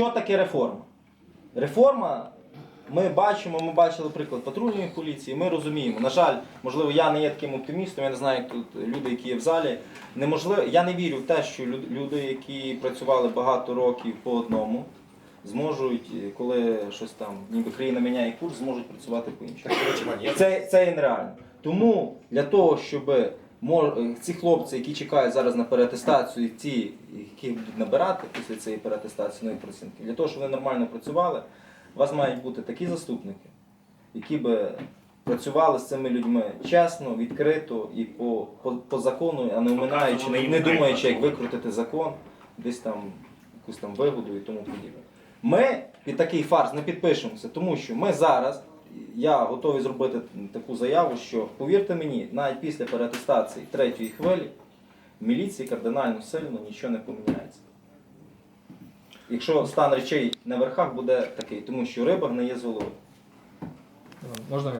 Що таке реформа? Реформа, ми бачимо, ми бачили приклад патрульної поліції, ми розуміємо. На жаль, можливо, я не є таким оптимістом, я не знаю, як тут люди, які є в залі. Неможливо, я не вірю в те, що люди, які працювали багато років по одному, зможуть, е, коли щось там, ніби країна міняє курс, зможуть працювати по-іншому. Це, це є нереально. Тому для того, щоб ці хлопці, які чекають зараз на переатестацію, і ті, які будуть набирати після цієї переатестації нові працівники, для того, щоб вони нормально працювали, у вас мають бути такі заступники, які би працювали з цими людьми чесно, відкрито і по, по, по закону, а не оминаючи, не, не думаючи, як викрутити закон, десь там якусь там вигоду і тому подібне. Ми під такий фарс не підпишемося, тому що ми зараз, я готовий зробити таку заяву, що повірте мені, навіть після переатестації третьої хвилі в міліції кардинально сильно нічого не поміняється. Якщо стан речей на верхах буде такий, тому що риба гниє з голови. Можна